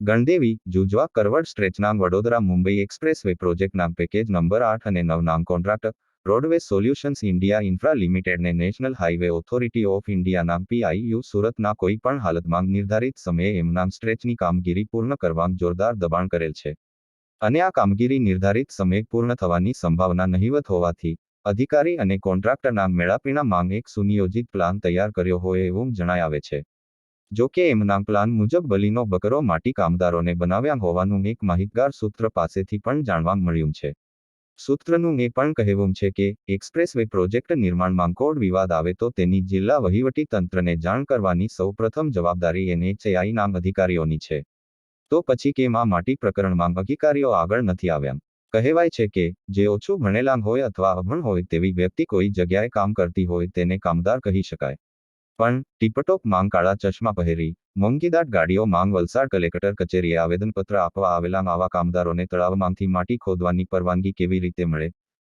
ગણદેવી, જુજવા, કરવડ, સ્ટ્રેચનાંગ, Vadodara, Mumbai expressway પ્રોજેક્ટના package number આઠ અને નવનામ contractor, roadway solutions India infra લિમિટેડને નેશનલ હાઇવે ઓથોરિટી ઓફ ઇન્ડિયાના પીઆઈયુ સુરતના કોઈ પણ હાલતમાં નિર્ધારિત સમયે એમના સ્ટ્રેચની કામગીરી પૂર્ણ કરવા જોરદાર દબાણ કરેલ છે. અને આ કામગીરી નિર્ધારિત સમયે પૂર્ણ થવાની સંભાવના નહિવત હોવાથી, અધિકારી અને કોન્ટ્રાક્ટરના મેળાપીણા માંગ એક સુનિયોજિત પ્લાન તૈયાર કર્યો હોય એવું જણાય આવે છે. જો કે એમના પ્લાન મુજબ બલીનો બકરો માટી કામદારોને બનાવ્યા હોવાનું એક માહિતગાર સૂત્ર પાસેથી પણ જાણવા મળ્યું છે. સૂત્રનું એ પણ કહેવું છે કે એક્સપ્રેસ વે પ્રોજેક્ટ નિર્માણમાં કોડ વિવાદ આવે તો તેની જિલ્લા વહીવટી તંત્રને જાણ કરવાની સૌપ્રથમ જવાબદારી એનએચએઆઈના અધિકારીઓની છે. તો પછી કેમાં માટી પ્રકરણમાં અધિકારીઓ આગળ નથી આવ્યા? કહેવાય છે કે, જે ઓછું ભણેલા હોય અથવા અભણ હોય તેવી વ્યક્તિ કોઈ જગ્યાએ કામ કરતી હોય તેને કામદાર કહી શકાય. પણ ટીપટોપ માંગ કાળા ચશ્મા પહેરી, મોંઘીદાટ ગાડીઓ માંગ વલસાડ કલેક્ટર કચેરીએ આવેદનપત્ર આપવા આવેલા આવા કામદારોને તળાવમાંથી માટી ખોદવાની પરવાનગી કેવી રીતે મળે?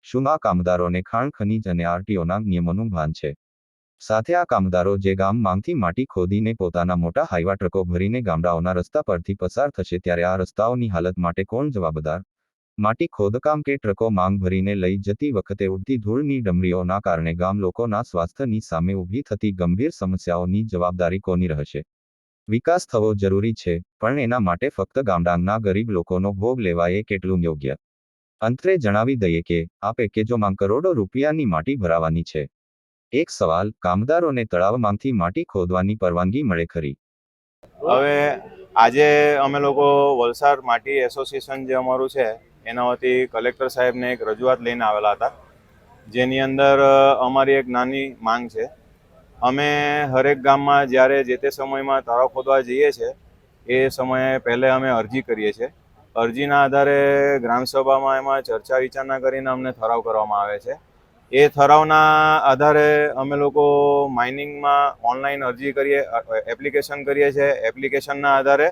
શું આ કામદારોને ખાણ, ખનીજ અને આરટીઓના નિયમોનું ભાન છે? સાથે આ કામદારો જે ગામ માંગથી માટી ખોદીને પોતાના મોટા હાઈવા ટ્રકો ભરીને ગામડાઓના રસ્તા પરથી પસાર થશે ત્યારે આ રસ્તાઓની હાલત માટે કોણ જવાબદાર? માટી ખોદકામ કે ટ્રકો માંગ ભરીને લઈ જતી વખતે ઉડતી ધૂળની ડમરીઓના કારણે ગામ લોકોના સ્વાસ્થ્યની સામે ઊભી થતી ગંભીર સમસ્યાઓની જવાબદારી કોની રહેશે? વિકાસ થવો જરૂરી છે, પણ એના માટે ફક્ત ગામડાના ગરીબ લોકોનો ભોગ લેવાય કેટલું યોગ્ય? અંતરે જણાવી દઈએ કે, આ પેકેજોમાં કરોડો રૂપિયાની માટી ભરાવાની છે. એક સવાલ, કામદારોને તળાવમાંથી માટી ખોદવાની પરવાનગી મળે ખરી? હવે આજે અમે લોકો વલસાડ માટી એસોસિએશન જે અમારું છે એના કલેક્ટર સાહેબને એક રજૂઆત લઈને આવેલા હતા, જેની અંદર અમારી એક નાની માંગ છે. અમે હરેક ગામમાં જ્યારે જે તે સમયમાં તળાવ ખોદવા જઈએ છીએ એ સમયે પહેલે અમે અરજી કરીએ છીએ. અરજીના આધારે ગ્રામસભામાં એમાં ચર્ચા વિચારણા કરીને અમને ઠરાવ કરવામાં આવે છે. એ ઠરાવના આધારે અમે લોકો માઇનિંગમાં ઓનલાઈન અરજી કરીએ એપ્લિકેશન કરીએ છીએ. એપ્લિકેશનના આધારે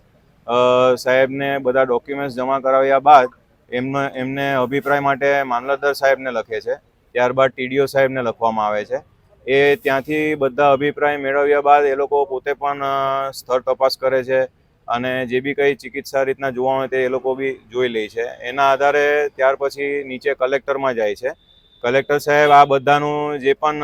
સાહેબને બધા ડોક્યુમેન્ટ્સ જમા કરાવ્યા બાદ એમને એમને અભિપ્રાય માટે મામલતદાર સાહેબને લખે છે. ત્યારબાદ ટીડીઓ સાહેબને લખવામાં આવે છે. એ ત્યાંથી બધા અભિપ્રાય મેળવ્યા બાદ એ લોકો પોતે પણ સ્થળ તપાસ કરે છે અને જે બી કંઈ ચિકિત્સા રીતના જોવા હોય તે એ લોકો બી જોઈ લે છે. એના આધારે ત્યાર પછી નીચે કલેક્ટરમાં જાય છે. કલેક્ટર સાહેબ આ બધાનું જે પણ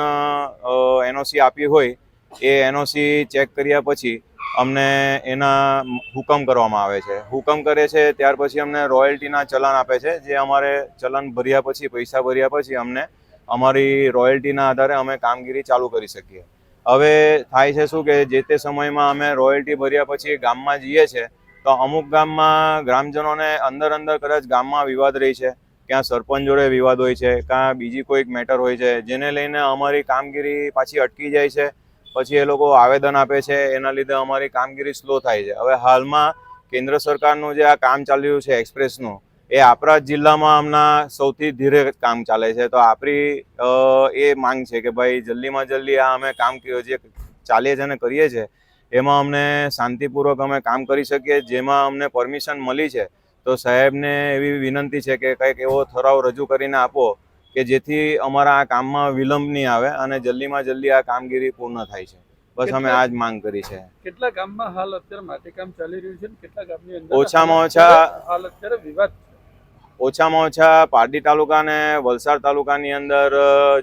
એનઓસી આપી હોય, એ એનઓસી ચેક કર્યા પછી અમને એના હુકમ કરવામાં આવે છે. હુકમ કરે છે, ત્યાર પછી અમને રોયલ્ટીના ચલન આપે છે, જે અમારે ચલન ભર્યા પછી, પૈસા ભર્યા પછી અમને અમારી રોયલ્ટીના આધારે અમે કામગીરી ચાલુ કરી શકીએ. હવે થાય છે શું કે જે તે સમયમાં અમે રોયલ્ટી ભર્યા પછી ગામમાં જઈએ છીએ તો અમુક ગામમાં ગ્રામજનોને અંદર અંદર કદાચ ગામમાં વિવાદ રહી છે, ક્યાં સરપંચ જોડે વિવાદ હોય છે કાં બીજી કોઈક મેટર હોય છે, જેને લઈને અમારી કામગીરી પાછી અટકી જાય છે પછી એ લોકો આવેદન આપે છે, એના લીધે અમારી કામગીરી સ્લો થાય છે. હવે હાલમાં કેન્દ્ર સરકારનું જે આ કામ ચાલી રહ્યું છે એક્સપ્રેસનું એ આપણા જિલ્લામાં હમણાં સૌથી ધીરે કામ ચાલે છે. તો આપણી એ માંગ છે કે ભાઈ જલ્દીમાં જલ્દી આ અમે કામ જે ચાલીએ છીએ અને કરીએ છીએ એમાં અમને શાંતિપૂર્વક અમે કામ કરી શકીએ, જેમાં અમને પરમિશન મળી છે. તો સાહેબને એવી વિનંતી છે કે કંઈક એવો ઠરાવ રજૂ કરીને આપો. કે જેથી અમારા આ કામમાં વિલંબ નહીં આવે અને જલ્દીમાં જલ્દી આ કામગીરી પૂર્ણ થાય છે. બસ અમે આ જ માંગ કરી છે. કેટલા ગામમાં હાલ અત્યારે માટીકામ ચાલી રહ્યું છે કેટલા ગામની અંદર ઓછામાં ઓછા- હાલ અત્યારે વિવાદ ઓછામાં ઓછા પારડી તાલુકા અને વલસાડ તાલુકાની અંદર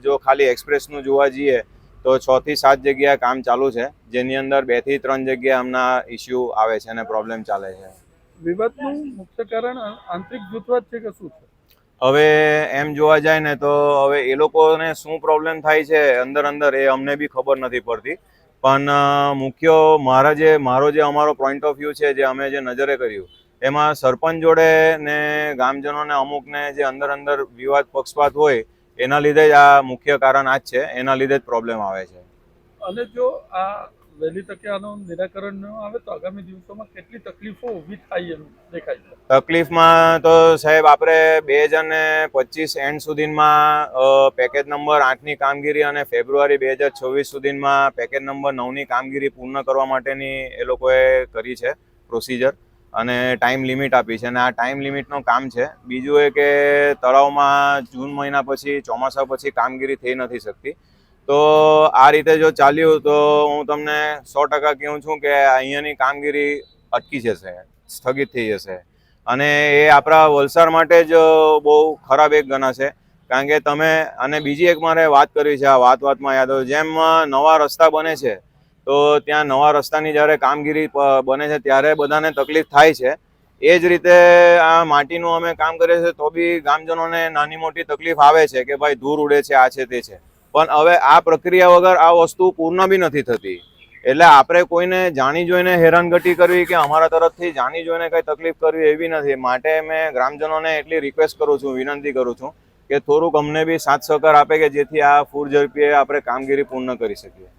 જો ખાલી એક્સપ્રેસનું જોવા જઈએ તો છ થી સાત જગ્યાએ કામ ચાલુ છે. જેની અંદર બેથી ત્રણ જગ્યાએ હમણાં ઇસ્યુ આવે છે અને પ્રોબ્લેમ ચાલે છે. વિવાદનું મુખ્ય કારણ આંતરિક જૂથવાદ છે કે શું છે? હવે એમ જોવા જાય ને તો હવે એ લોકોને શું પ્રોબ્લેમ થાય છે અંદર અંદર એ અમને બી ખબર નથી પડતી. પણ મુખ્ય મારા જે, મારો જે અમારો પોઈન્ટ ઓફ વ્યૂ છે, જે અમે જે નજરે કર્યું, એમાં સરપંચ જોડે ને ગામજનોને અમુકને જે અંદર અંદર વિવાદ પક્ષપાત હોય, એના લીધે જ આ મુખ્ય કારણ આ જ છે, એના લીધે જ પ્રોબ્લેમ આવે છે. અને જો આ વહેલી તકે આનું નિરાકરણ ન આવે તો આગામી દિવસોમાં કેટલી તકલીફો ઊભી થાય એમ દેખાય છે? તકલીફમાં તો સાહેબ, આપણે બે હજાર ને પચીસ એન્ડ સુધીમાં પેકેજ નંબર આઠની કામગીરી અને ફેબ્રુઆરી બે હજાર છવ્વીસ સુધીમાં પેકેજ નંબર નવની કામગીરી પૂર્ણ કરવા માટેની એ લોકોએ કરી છે પ્રોસિજર અને ટાઈમ લિમિટ આપી છે. અને આ ટાઈમ લિમિટનું કામ છે. બીજું એ કે તળાવમાં જૂન મહિના પછી, ચોમાસા પછી કામગીરી થઈ નથી શકતી. તો આ રીતે જો ચાલ્યું, તો હું તમને સો ટકા કહું છું કે અહીંયાની કામગીરી અટકી જશે, સ્થગિત થઈ જશે. અને એ આપણા વલસાડ માટે જ બહુ ખરાબ એક ગણાશે કારણ કે તમે, અને બીજી એક મારે વાત કરવી છે, આ વાત વાતમાં યાદ જેમ નવા રસ્તા બને છે, તો ત્યાં નવા રસ્તાની જ્યારે કામગીરી બને છે, ત્યારે બધાને તકલીફ થાય છે. એ જ રીતે આ માટીનું અમે કામ કરીએ છીએ, તો બી ગામજનોને નાની મોટી તકલીફ આવે છે કે ભાઈ ધૂળ ઉડે છે, આ છે, તે છે. પણ હવે આ પ્રક્રિયા વગર આ વસ્તુ પૂર્ણ બી નથી થતી. એટલે આપણે કોઈને જાણી જોઈને હેરાનગતિ કરવી કે અમારા તરફથી જાણી જોઈને કંઈ તકલીફ કરવી એવી નથી. માટે મેં ગ્રામજનોને એટલી રિક્વેસ્ટ કરું છું, વિનંતી કરું છું કે થોડુંક અમને બી સાથ સહકાર આપે કે જેથી આ ફૂડ ઝડપીએ આપણે કામગીરી પૂર્ણ કરી શકીએ.